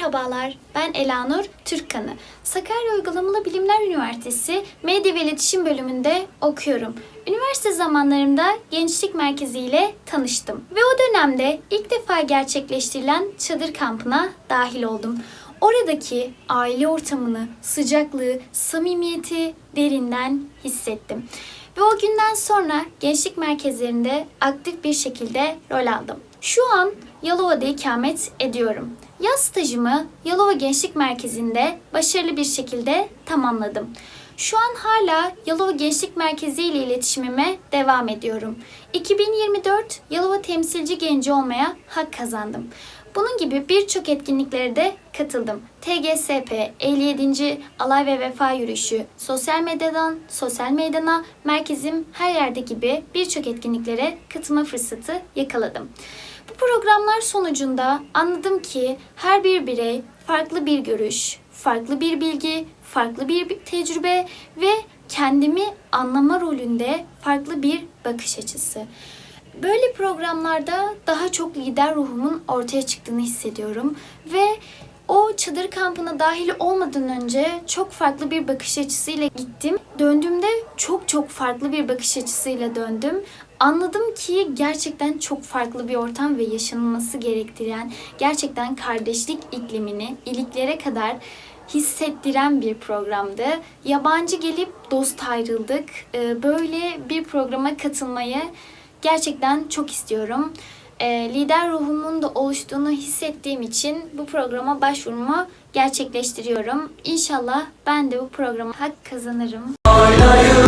Merhabalar, ben Elanur Türkkanı. Sakarya Uygulamalı Bilimler Üniversitesi Medya ve İletişim bölümünde okuyorum. Üniversite zamanlarımda Gençlik Merkezi ile tanıştım. Ve o dönemde ilk defa gerçekleştirilen çadır kampına dahil oldum. Oradaki aile ortamını, sıcaklığı, samimiyeti derinden hissettim. Ve o günden sonra gençlik merkezlerinde aktif bir şekilde rol aldım. Şu an Yalova'da ikamet ediyorum. Yaz stajımı Yalova Gençlik Merkezi'nde başarılı bir şekilde tamamladım. Şu an hala Yalova Gençlik Merkezi ile iletişimime devam ediyorum. 2024 Yalova temsilci genci olmaya hak kazandım. Bunun gibi birçok etkinliklere de katıldım. TGSP, 57. Alay ve Vefa Yürüyüşü, sosyal medyadan sosyal meydana, merkezim her yerde gibi birçok etkinliklere katılma fırsatı yakaladım. Bu programlar sonucunda anladım ki her bir birey farklı bir görüş, farklı bir bilgi, farklı bir tecrübe ve kendimi anlama rolünde farklı bir bakış açısı. Böyle programlarda daha çok lider ruhumun ortaya çıktığını hissediyorum ve çadır kampına dahil olmadan önce çok farklı bir bakış açısıyla gittim. Döndüğümde çok çok farklı bir bakış açısıyla döndüm. Anladım ki gerçekten çok farklı bir ortam ve yaşanılması gerektiren gerçekten kardeşlik iklimini iliklere kadar hissettiren bir programdı. Yabancı gelip dost ayrıldık. Ee, Böyle bir programa katılmayı gerçekten çok istiyorum. Ee, lider ruhumun da oluştuğunu hissettiğim için bu programa başvurumu gerçekleştiriyorum. İnşallah ben de bu programa hak kazanırım. Bağımız